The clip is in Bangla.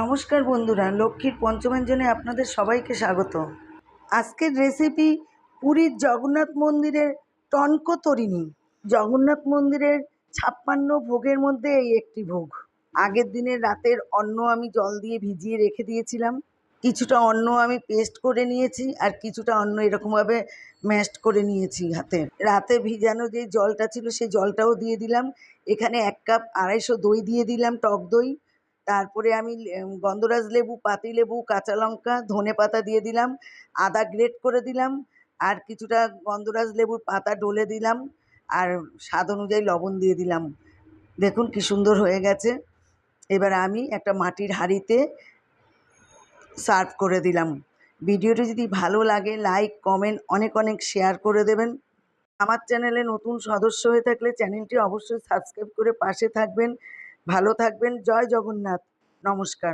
নমস্কার বন্ধুরা, লক্ষ্মীর পঞ্চমাঞ্জনে আপনাদের সবাইকে স্বাগত। আজকের রেসিপি পুরীর জগন্নাথ মন্দিরের টনকতরিণী জগন্নাথ মন্দিরের ছাপ্পান্ন ভোগের মধ্যে এই একটি ভোগ। আগের দিনের রাতের অন্ন আমি জল দিয়ে ভিজিয়ে রেখে দিয়েছিলাম। কিছুটা অন্ন আমি পেস্ট করে নিয়েছি আর কিছুটা অন্ন এরকমভাবে ম্যাশড করে নিয়েছি হাতে। রাতে ভিজানো যে জলটা ছিল, সেই জলটাও দিয়ে দিলাম। এখানে এক কাপ আড়াইশো দই দিয়ে দিলাম টক দই। তারপরে আমি গন্ধরাজ লেবু, পাতি লেবু, কাঁচা লঙ্কা, ধনে পাতা দিয়ে দিলাম, আদা গ্রেট করে দিলাম, আর কিছুটা গন্ধরাজ লেবুর পাতা ডলে দিলাম, আর স্বাদ অনুযায়ী লবণ দিয়ে দিলাম। দেখুন কি সুন্দর হয়ে গেছে। এবার আমি একটা মাটির হাঁড়িতে সার্ভ করে দিলাম। ভিডিওটি যদি ভালো লাগে, লাইক, কমেন্ট, অনেক অনেক শেয়ার করে দেবেন। আমার চ্যানেলে নতুন সদস্য হয়ে থাকলে চ্যানেলটি অবশ্যই সাবস্ক্রাইব করে পাশে থাকবেন। ভালো থাকবেন। জয় জগন্নাথ। নমস্কার।